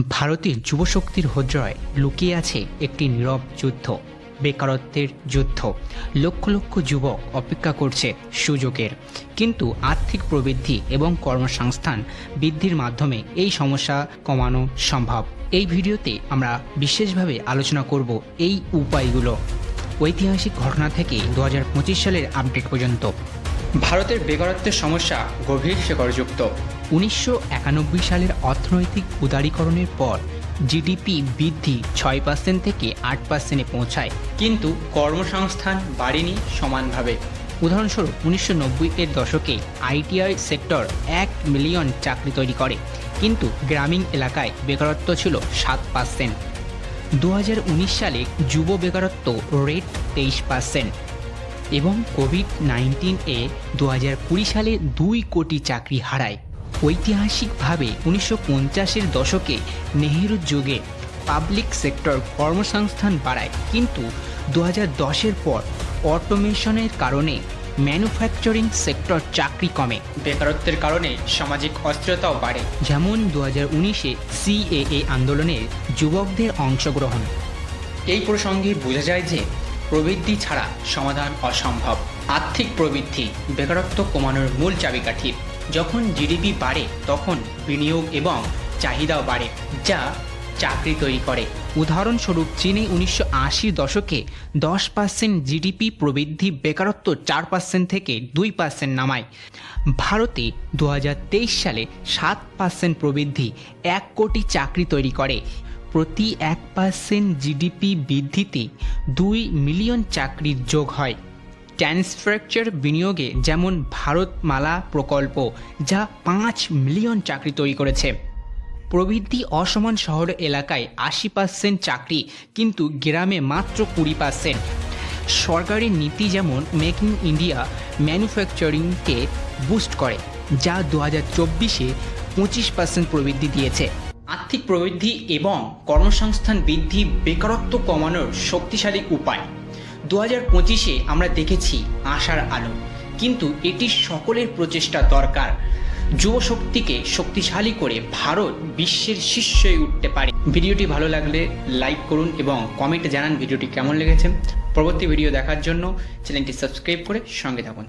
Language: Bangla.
ভারতের যুবশক্তির হৃদয় লুকিয়ে আছে একটি নীরব যুদ্ধ, বেকারত্বের যুদ্ধ। লক্ষ লক্ষ যুবক অপেক্ষা করছে সুযোগের। কিন্তু আর্থিক প্রবৃদ্ধি এবং কর্মসংস্থান বৃদ্ধির মাধ্যমে এই সমস্যা কমানো সম্ভব। এই ভিডিওতে আমরা বিশেষভাবে আলোচনা করব এই উপায়গুলো। ঐতিহাসিক ঘটনা থেকে দু হাজার পঁচিশ সালের আপডেট পর্যন্ত। ভারতের বেকারত্বের সমস্যা গভীর শেকড়যুক্ত উনিশশো একানব্বই সালের অর্থনৈতিক উদারীকরণের পর জিডিপি বৃদ্ধি ছয় পার্সেন্ট থেকে আট পার্সেন্টে পৌঁছায়। কিন্তু কর্মসংস্থান বাড়েনি সমানভাবে। উদাহরণস্বরূপ উনিশশো নব্বই এর দশকে আইটিআই সেক্টর এক মিলিয়ন চাকরি তৈরি করে। কিন্তু গ্রামীণ এলাকায় বেকারত্ব ছিল সাত পার্সেন্ট দু হাজার উনিশ সালে যুব বেকারত্ব রেট তেইশ পার্সেন্ট এবং কোভিড নাইন্টিন এ দু সালে দুই কোটি চাকরি হারায়। ঐতিহাসিকভাবে উনিশশো পঞ্চাশের দশকে নেহেরুর যুগে পাবলিক সেক্টর কর্মসংস্থান বাড়ায়, কিন্তু দু হাজার দশের পর অটোমেশনের কারণে ম্যানুফ্যাকচারিং সেক্টর চাকরি কমে। বেকারত্বের কারণে সামাজিক অস্থিরতাও বাড়ে। যেমন দু হাজার উনিশে সিএএ আন্দোলনের যুবকদের অংশগ্রহণ। এই প্রসঙ্গে বোঝা যায় যে প্রবৃদ্ধি ছাড়া সমাধান অসম্ভব। আর্থিক প্রবৃদ্ধি, বেকারত্ব কমানোর মূল চাবিকাঠি। যখন জিডিপি বাড়ে, তখন বিনিয়োগ এবং চাহিদাও বাড়ে, যা চাকরি তৈরি করে। উদাহরণস্বরূপ, চীনে উনিশশো দশকে দশ পার্সেন্ট জিডিপি প্রবৃদ্ধি, বেকারত্ব চার পার্সেন্ট থেকে দুই পার্সেন্ট নামায়। ভারতে দু হাজার তেইশ সালে সাত পার্সেন্ট প্রবৃদ্ধি, এক কোটি চাকরি তৈরি করে। প্রতি এক পার্সেন্ট জিডিপি বৃদ্ধিতে দুই মিলিয়ন চাকরির যোগ হয়। ট্রান্সফ্রাকচার বিনিয়োগে যেমন ভারতমালা প্রকল্প, যা পাঁচ মিলিয়ন চাকরি তৈরি করেছে। প্রবৃদ্ধি অসমান শহর এলাকায় আশি পার্সেন্ট চাকরি, কিন্তু গ্রামে মাত্র কুড়ি পার্সেন্ট সরকারি নীতি যেমন মেক ইন ইন্ডিয়া ম্যানুফ্যাকচারিংকে বুস্ট করে, যা দু হাজার চব্বিশে পঁচিশ পার্সেন্ট প্রবৃদ্ধি দিয়েছে। আর্থিক প্রবৃদ্ধি এবং কর্মসংস্থান বৃদ্ধি বেকারত্ব কমানোর শক্তিশালী উপায়। দু হাজার পঁচিশে আমরা দেখেছি আশার আলো। কিন্তু এটি সকলের প্রচেষ্টা দরকার। যুব শক্তিকে শক্তিশালী করে ভারত বিশ্বের শীর্ষে উঠতে পারে। ভিডিওটি ভালো লাগলে লাইক করুন এবং কমেন্টে জানান ভিডিওটি কেমন লেগেছে। পরবর্তী ভিডিও দেখার জন্য চ্যানেলটি সাবস্ক্রাইব করে সঙ্গে থাকুন।